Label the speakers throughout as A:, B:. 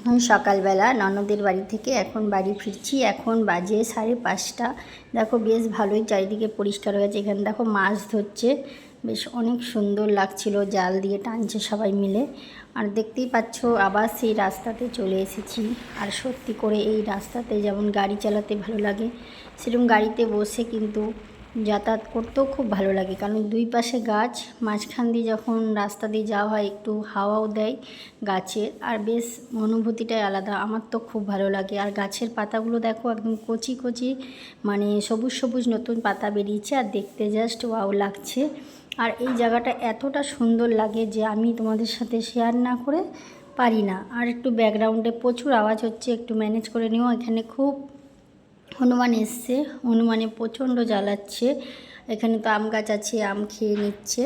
A: এখন সকালবেলা ননদের বাড়ি থেকে এখন বাড়ি ফিরছি। এখন বাজে সাড়ে পাঁচটা। দেখো বেশ ভালোই চারিদিকে পরিষ্কার হয়ে গেছে এখানে দেখো মাছ ধরছে। বেশ অনেক সুন্দর লাগছিল জাল দিয়ে টানছে সবাই মিলে। আর দেখতেই পাচ্ছ, আবার সেই রাস্তাতে চলে এসেছি। আর সত্যি করে এই রাস্তাতে যেমন গাড়ি চালাতে ভালো লাগে সেরকম গাড়িতে বসে কিন্তু যাতায়াত করতেও খুব ভালো লাগে। কারণ দুই পাশে গাছ, মাঝখান দিয়ে যখন রাস্তা দিয়ে যাওয়া হয়, একটু হাওয়াও দেয় গাছের আর বেশ অনুভূতিটাই আলাদা, আমার তো খুব ভালো লাগে। আর গাছের পাতাগুলো দেখো একদম কচি কচি মানে সবুজ সবুজ নতুন পাতা বেরিয়েছে আর দেখতে জাস্ট ওয়াও লাগছে। আর এই জায়গাটা এতটা সুন্দর লাগে যে আমি তোমাদের সাথে শেয়ার না করে পারি না। আর একটু ব্যাকগ্রাউন্ডে প্রচুর আওয়াজ হচ্ছে, একটু ম্যানেজ করে নিও। এখানে খুব হনুমান এসছে। হনুমানে প্রচণ্ড জ্বালাচ্ছে। এখানে তো আম গাছ আছে, আম খেয়ে নিচ্ছে।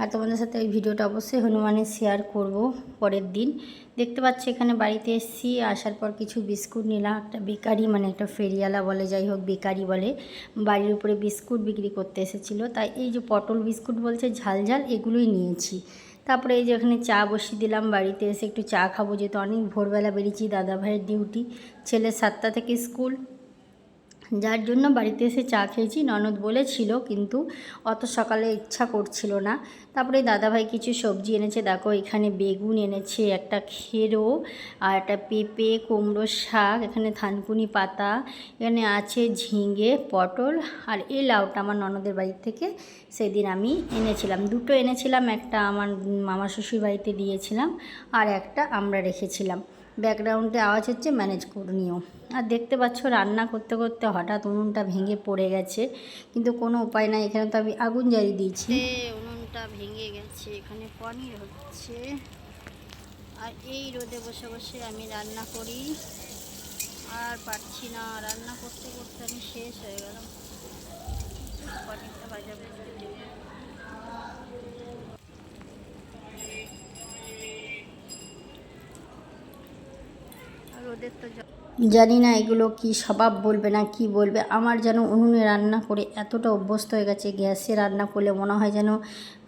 A: আর তোমাদের সাথে ওই ভিডিওটা অবশ্যই হনুমানের শেয়ার করব পরের দিন। দেখতে পাচ্ছি, এখানে বাড়িতে এসেছি। আসার পর কিছু বিস্কুট নিলাম। একটা বেকারি মানে একটা ফেরিয়ালা বলে, যাই হোক, বেকারি বলে। বাড়ির উপরে বিস্কুট বিক্রি করতে এসেছিল। তাই এই যে পটল বিস্কুট বলছে, ঝাল ঝাল, এগুলোই নিয়েছি। তারপরে এই যে এখানে চা বসিয়ে দিলাম বাড়িতে এসে একটু চা খাব, যেহেতু অনেক ভোরবেলা বেরিয়েছি দাদাভাইয়ের ডিউটি ছেলে সাতটা থেকে স্কুল। যার জন্য বাড়িতে এসে চা খেয়েছি। ননদ বলেছিল, কিন্তু অত সকালে ইচ্ছা করছিল না। তারপরে দাদাভাই কিছু সবজি এনেছে। দেখো, এখানে বেগুন এনেছে, একটা খেরো আর একটা পেঁপে, কুমড়ো শাক, এখানে থানকুনি পাতা, এখানে আছে ঝিঙে, পটল আর এই লাউটা আমার ননদের বাড়ি থেকে সেদিন আমি এনেছিলাম। দুটো এনেছিলাম, একটা আমার মামা শ্বশুর বাড়িতে দিয়েছিলাম আর একটা আমরা রেখেছিলাম। ব্যাকগ্রাউন্ডে আওয়াজ হচ্ছে ম্যানেজ করে নিও। আর দেখতে পাচ্ছ রান্না করতে করতে হঠাৎ উনুনটা ভেঙে পড়ে গেছে। কিন্তু কোনো উপায় নাই, এখানে তো আমি আগুন জ্বালিয়ে দিয়েছি। উনুনটা ভেঙে গেছে, এখানে পনির হচ্ছে। আর এই রোদে বসে বসে আমি রান্না করি। আর পারছি না, রান্না করতে করতে আমি শেষ হয়ে গেলাম। পনিরটা বাজাবে ওদের তো জানি না এগুলো কি স্বভাব বলবে না কি বলবে। আমার যেন উনুনে রান্না করে এতটা অভ্যস্ত হয়ে গেছে, গ্যাসে রান্না করলে মনে হয় যেন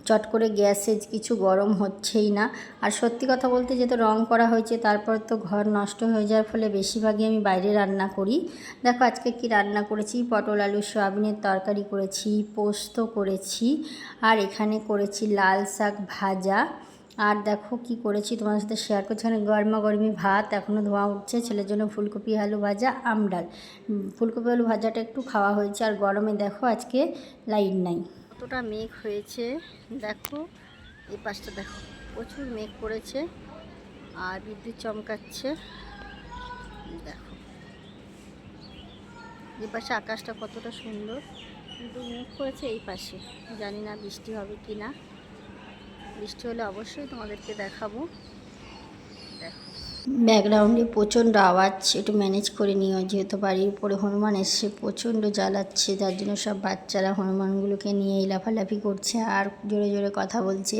A: চট করে গ্যাসে কিছু গরম হচ্ছেই না। আর সত্যি কথা বলতে যেহেতু রং করা হয়েছে, তারপর তো ঘর নষ্ট হয়ে যাওয়ার ফলে বেশিরভাগই আমি বাইরে রান্না করি। দেখো আজকে কি রান্না করেছি? পটল, আলু, সয়াবিনের তরকারি করেছি, পোস্ত করেছি, আর এখানে করেছি লাল শাক ভাজা। আর দেখো কি করেছি, তোমাদের সাথে শেয়ার করছি। এখানে গরমা গরমি ভাত এখনও ধোঁয়া উঠছে। ছেলের জন্য ফুলকপি, আলু ভাজা আমডাল ফুলকপি, আলু ভাজাটা একটু খাওয়া হয়েছে। আর গরমে দেখো আজকে লাইট নাই। কতটা মেঘ হয়েছে, দেখো। এই পাশটা দেখো, প্রচুর মেঘ পড়েছে আর বিদ্যুৎ চমকাচ্ছে। দেখো, এই পাশে আকাশটা কতটা সুন্দর। কিন্তু মেঘ পড়েছে এই পাশে। জানি না বৃষ্টি হবে কি না বৃষ্টি হলে অবশ্যই তোমাদেরকে দেখাবো। ব্যাকগ্রাউন্ডে প্রচণ্ড আওয়াজ একটু ম্যানেজ করে নিও। যেহেতু বাড়ির উপরে হনুমান এসছে, প্রচণ্ড জ্বালাচ্ছে তার জন্য সব বাচ্চারা হনুমানগুলোকে নিয়ে লাফালাফি করছে আর জোরে জোরে কথা বলছে।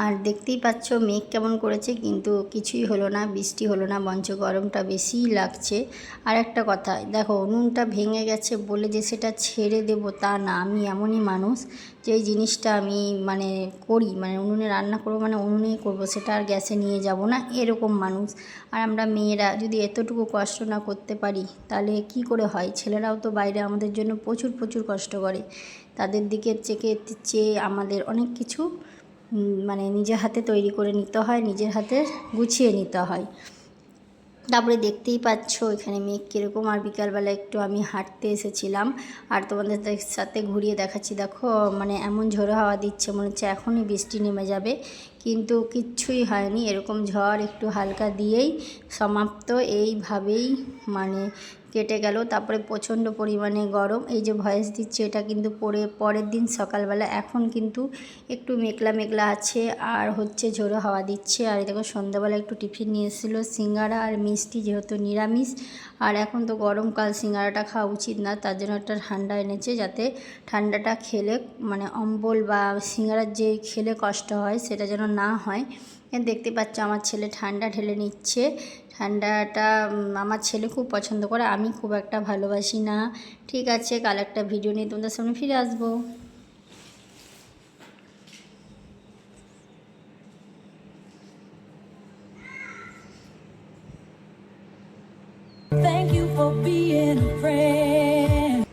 A: আর দেখতেই পাচ্ছ, মেঘ কেমন করেছে, কিন্তু কিছুই হলো না, বৃষ্টি হলো না বঞ্চ গরমটা বেশিই লাগছে। আর একটা কথা, দেখো উনুনটা ভেঙে গেছে বলে যে সেটা ছেড়ে দেবো তা না, আমি এমনই মানুষ যে জিনিসটা আমি মানে করি মানে উনুনে রান্না করব মানে উনুনেই করব, সেটা আর গ্যাসে নিয়ে যাব না, এরকম মানুষ। আর আমরা মেয়েরা যদি এতটুকু কষ্ট না করতে পারি, তাহলে কি করে হয়? ছেলেরাও তো বাইরে আমাদের জন্য প্রচুর প্রচুর কষ্ট করে। তাদের দিকে চেকে, চেয়ে আমাদের অনেক কিছু মানে নিজের হাতে তৈরি করে নিতে হয়, নিজের হাতে গুছিয়ে নিতে হয়। তারপরে দেখতেই পাচ্ছ, এখানে মেঘ কীরকম। আর বিকালবেলা একটু আমি হাঁটতে এসেছিলাম। আর তোমাদের সাথে ঘুরিয়ে দেখাচ্ছি। দেখো মানে এমন ঝোড়ো হাওয়া দিচ্ছে, মনে হচ্ছে এখনই বৃষ্টি নেমে যাবে। কিন্তু কিচ্ছুই হয়নি। এরকম ঝড় একটু হালকা দিয়েই সমাপ্ত। এইভাবেই মানে কেটে গেল। তারপরে প্রচণ্ড পরিমাণে গরম। এই যে ভয়েস দিচ্ছে, এটা কিন্তু পরে, পরের দিন সকালবেলা। এখন কিন্তু একটু মেঘলা মেঘলা আছে আর হচ্ছে ঝোড়ো হাওয়া দিচ্ছে। আর দেখো, সন্ধ্যাবেলা একটু টিফিন নিয়ে এসেছিল সিঙ্গারা আর মিষ্টি, যেহেতু নিরামিষ। আর এখন তো গরমকাল, সিঙ্গারাটা খাওয়া উচিত না। তার জন্য একটা ঠান্ডা এনেছে যাতে ঠান্ডাটা খেলে মানে অম্বল বা সিঙ্গারার যে খেলে কষ্ট হয়, সেটা যেন না হয়। দেখতে পাচ্ছ আমার ছেলে ঠান্ডা ঢেলে নিচ্ছে। ঠান্ডাটা আমার ছেলে খুব পছন্দ করে, আমি খুব একটা ভালোবাসি না। ঠিক আছে, কাল একটা ভিডিও নিয়ে তোমাদের সামনে ফিরে আসব।
B: For being afraid.